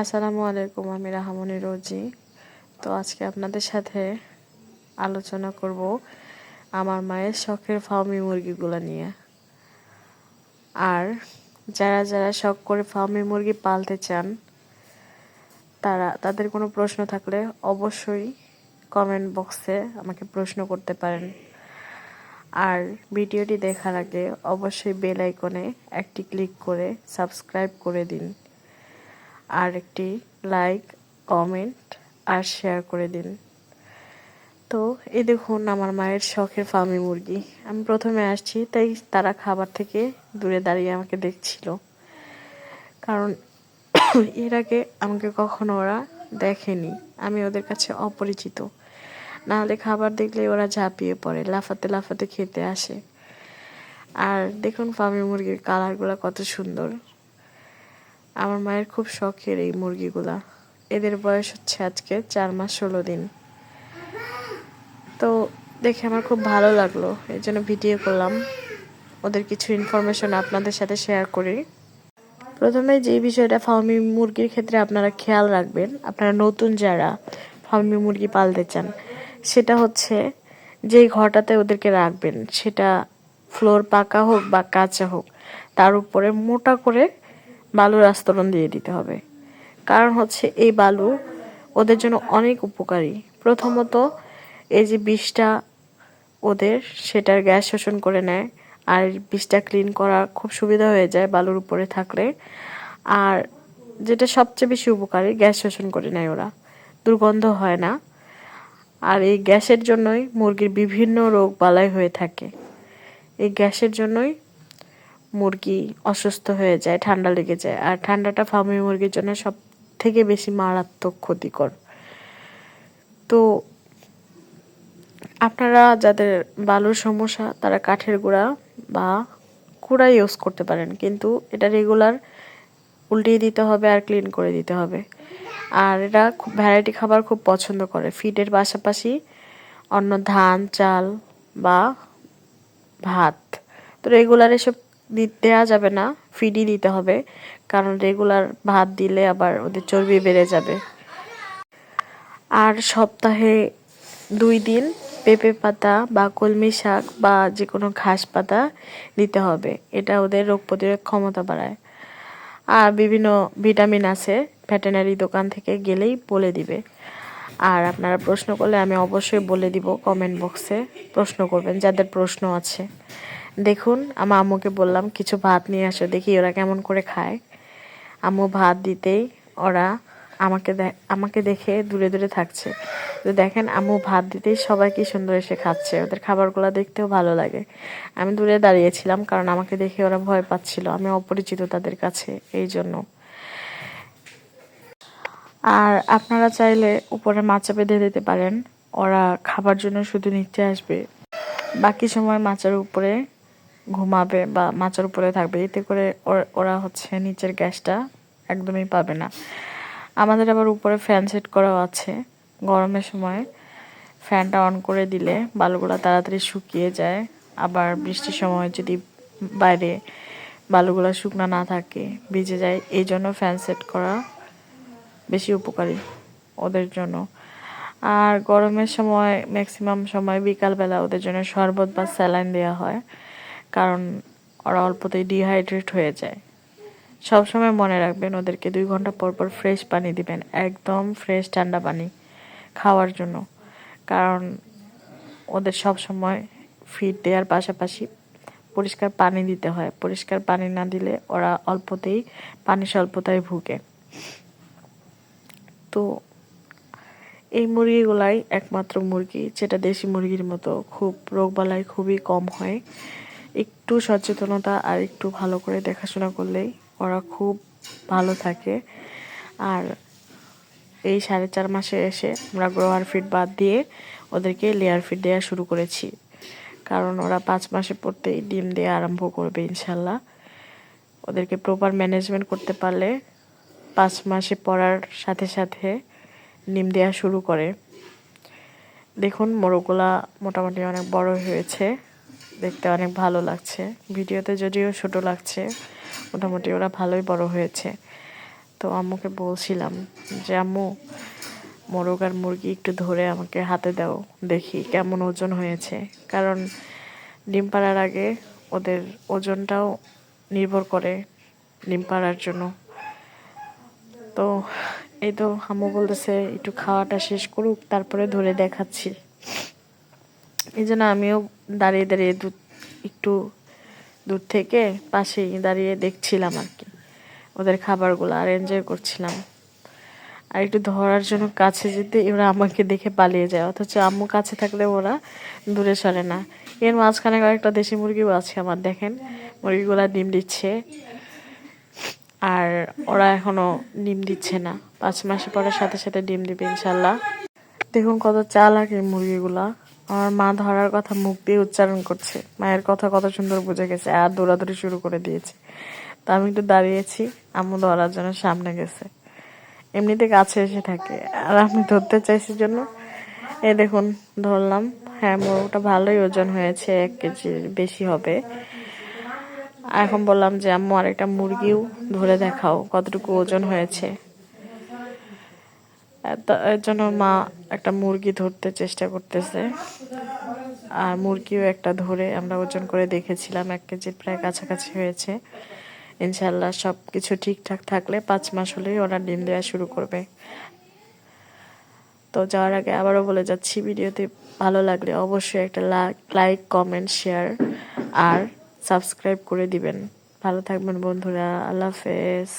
আসসালামু আলাইকুম, আমি রাহামনি রোজি। তো আজকে আপনাদের সাথে আলোচনা করব আমার মায়ের শখের ফার্মি মুরগিগুলো নিয়ে। আর যারা যারা শখ করে ফার্মি মুরগি পালতে চান, তারা, তাদের কোনো প্রশ্ন থাকলে অবশ্যই কমেন্ট বক্সে আমাকে প্রশ্ন করতে পারেন। আর ভিডিওটি দেখার আগে অবশ্যই বেল আইকনে একটি ক্লিক করে সাবস্ক্রাইব করে দিন। আর একটি লাইক কমেন্ট আর শেয়ার করে দিন। তো এই দেখুন আমার মায়ের শখের ফার্মি মুরগি। আমি প্রথমে আসছি, তাই তারা খাবার থেকে দূরে দাঁড়িয়ে আমাকে দেখছিল। কারণ এর আগে আমাকে কখনো ওরা দেখেনি। আমি ওদের কাছে অপরিচিত। নাহলে খাবার দেখলে ওরা ঝাঁপিয়ে পড়ে, লাফাতে লাফাতে খেতে আসে। আর দেখুন ফার্মি মুরগির কালারগুলো কত সুন্দর। আমার মায়ের খুব শখের এই মুরগিগুলা। এদের বয়স হচ্ছে আজকে চার মাস ষোলো দিন। তো দেখে আমার খুব ভালো লাগল এই জন্য ভিডিও করলাম। ওদের কিছু ইনফরমেশন আপনাদের সাথে শেয়ার করি। প্রথমে যে বিষয়টা ফার্মি মুরগির ক্ষেত্রে আপনারা খেয়াল রাখবেন, আপনারা নতুন যারা ফার্মি মুরগি পালতে চান, সেটা হচ্ছে যেই ঘরটাতে ওদেরকে রাখবেন, সেটা ফ্লোর পাকা হোক বা কাঁচা হোক, তার উপরে মোটা করে বালুর আস্তরণ দিয়ে দিতে হবে। কারণ হচ্ছে এই বালু ওদের জন্য অনেক উপকারী। প্রথমত এই যে বিষটা ওদের, সেটার গ্যাস শোষণ করে নেয় আর বিষটা ক্লিন করা খুব সুবিধা হয়ে যায় বালুর উপরে থাকলে। আর যেটা সবচেয়ে বেশি উপকারী, গ্যাস শোষণ করে নেয় ওরা। দুর্গন্ধ হয় না। আর এই গ্যাসের জন্যই মুরগির বিভিন্ন রোগ বালাই হয়ে থাকে। এই গ্যাসের জন্যই মুরগি অসুস্থ হয়ে যায়, ঠান্ডা লেগে যায়। আর ঠান্ডাটা ফার্মি মুরগির জন্য সব থেকে বেশি মারাত্মক ক্ষতিকর। তো আপনারা যাদের বালুর সমস্যা, তারা কাঠের গুঁড়া বা কুড়া ইউজ করতে পারেন। কিন্তু এটা রেগুলার উল্টিয়ে দিতে হবে আর ক্লিন করে দিতে হবে। আর এরা খুব ভ্যারাইটি খাবার খুব পছন্দ করে। ফিডের পাশাপাশি অন্য ধান, চাল বা ভাত। তো রেগুলার এসব দেওয়া যাবে না ফিডই দিতে হবে। কারণ রেগুলার ভাত দিলে আবার ওদের চর্বি বেড়ে যাবে। আর সপ্তাহে দুই দিন পেঁপে পাতা বা কলমি শাক বা যে কোনো ঘাস পাতা দিতে হবে। এটা ওদের রোগ প্রতিরোধ ক্ষমতা বাড়ায়। আর বিভিন্ন ভিটামিন আছে, ভেটেনারি দোকান থেকে গেলেই বলে দিবে। আর আপনারা প্রশ্ন করলে আমি অবশ্যই বলে দিব কমেন্ট বক্সে। প্রশ্ন করবেন, যাদের প্রশ্ন আছে। দেখুন আমার আম্মুকে বললাম, কিছু ভাত নিয়ে আসো, দেখি ওরা কেমন করে খায়। আম্মু ভাত দিতেই ওরা আমাকে আমাকে দেখে দূরে দূরে থাকছে। তো দেখেন, আম্মু ভাত দিতেই সবাই কি সুন্দর এসে খাচ্ছে। ওদের খাবারগুলো দেখতেও ভালো লাগে। আমি দূরে দাঁড়িয়েছিলাম, কারণ আমাকে দেখে ওরা ভয় পাচ্ছিল। আমি অপরিচিত তাদের কাছে, এই জন্য। আর আপনারা চাইলে উপরে মাচা বেঁধে দিতে পারেন। ওরা খাবার জন্য শুধু নিচে আসবে। বাকি সময় মাচার উপরে ঘুমাবে বা মাচার উপরে থাকবে, এতে করে ওরা হচ্ছে নিচের গ্যাসটা একদমই পাবে না। আমাদের আবার উপরে ফ্যান সেট করাও আছে গরমের সময়। ফ্যানটা অন করে দিলে বালুগুলা তাড়াতাড়ি শুকিয়ে যায়। আবার বৃষ্টির সময় যদি বাইরে বালুগুলা শুকনো না থাকে, ভিজে যায়, এই জন্য ফ্যান সেট করা বেশি উপকারী ওদের জন্য। আর গরমের সময় ম্যাক্সিমাম সময় বিকালবেলা ওদের জন্য শরবত বা স্যালাইন দেওয়া হয়। কারণ ওরা অল্পতেই ডিহাইড্রেট হয়ে যায়। সব সময় মনে রাখবেন, ওদেরকে দুই ঘণ্টা পর পর ফ্রেশ পানি দিবেন, একদম ফ্রেশ ঠান্ডা পানি খাওয়ার জন্য। কারণ ওদের সব সময় ফিড দেওয়ার পাশাপাশি পরিষ্কার পানি দিতে হয়। পরিষ্কার পানি না দিলে ওরা অল্পতেই, পানি স্বল্পতায় ভুগে। তো এই মুরগিগুলাই একমাত্র মুরগি, যেটা দেশি মুরগির মতো খুব রোগবালাই খুবই কম হয়। একটু সচেতনতা আর একটু ভালো করে দেখাশোনা করলেই ওরা খুব ভালো থাকে। আর এই সাড়ে চার মাসে এসে আমরা গ্রোয়ার ফিড বাদ দিয়ে ওদেরকে লেয়ার ফিড দেওয়া শুরু করেছি। কারণ ওরা পাঁচ মাসে পড়তেই ডিম দেওয়া আরম্ভ করবে ইনশাল্লাহ ওদেরকে প্রপার ম্যানেজমেন্ট করতে পারলে পাঁচ মাসে পড়ার সাথে সাথে ডিম দেওয়া শুরু করে। দেখুন, মোরগগুলা মোটামুটি অনেক বড় হয়েছে। দেখতে অনেক ভালো লাগছে। ভিডিওতে যদিও ছোট লাগছে, মোটামুটি ওরা ভালোই বড় হয়েছে। তো আম্মুকে বলছিলাম যে, আম্মু, মোরগ আর মুরগি একটু ধরে আমাকে হাতে দাও, দেখি কেমন ওজন হয়েছে। কারণ ডিম পাড়ার আগে ওদের ওজনটাও নির্ভর করে ডিম পাড়ার জন্য। তো এই তো আম্মু বলতেছে, একটু খাওয়াটা শেষ করুক, তারপরে ধরে দেখাচ্ছি। এই জন্য আমিও দাঁড়িয়ে দাঁড়িয়ে দূর, একটু দূর থেকে পাশেই দাঁড়িয়ে দেখছিলাম আর কি। ওদের খাবারগুলো আর এনজয় করছিলাম। আর একটু ধরার জন্য কাছে যেতে ওরা আমাকে দেখে পালিয়ে যায়। অথচ আম্মু কাছে থাকলে ওরা দূরে সরে না। এর মাঝখানে কয়েকটা দেশি মুরগিও আছে আমার, দেখেন। মুরগিগুলো ডিম দিচ্ছে। আর ওরা এখনও ডিম দিচ্ছে না। পাঁচ মাসে পরের সাথে সাথে ডিম দিবে ইনশাল্লাহ। দেখুন কত চালাক এই মুরগিগুলা। আমার মা ধরার কথা মুখ দিয়ে উচ্চারণ করছে। মায়ের কথা কত সুন্দর বুঝে গেছে আর দৌড়াদৌড়ি শুরু করে দিয়েছে। তা আমি একটু দাঁড়িয়েছি, আম্মু ধরার জন্য সামনে গেছে। এমনিতে কাছে এসে থাকে। আর আমি ধরতে চাইছি জন্য এ দেখুন, ধরলাম। হ্যাঁ মোরগটা ভালোই ওজন হয়েছে, এক কেজির বেশি হবে। এখন বললাম যে, আম্মু আরেকটা মুরগিও ধরে দেখাও কতটুকু ওজন হয়েছে। এর জন্য মা একটা মুরগি ধরতে চেষ্টা করতেছে। আর মুরগিও একটা ধরে আমরা ওজন করে দেখেছিলাম, এক কেজির প্রায় কাছাকাছি হয়েছে। ইনশাল্লাহ সব কিছু ঠিকঠাক থাকলে পাঁচ মাস হলেই ওরা ডিম দেওয়া শুরু করবে। তো যাওয়ার আগে আবারও বলে যাচ্ছি ভিডিওতে ভালো লাগলে অবশ্যই একটা লাইক, কমেন্ট, শেয়ার আর সাবস্ক্রাইব করে দিবেন। ভালো থাকবেন বন্ধুরা, আল্লাহ হাফেজ।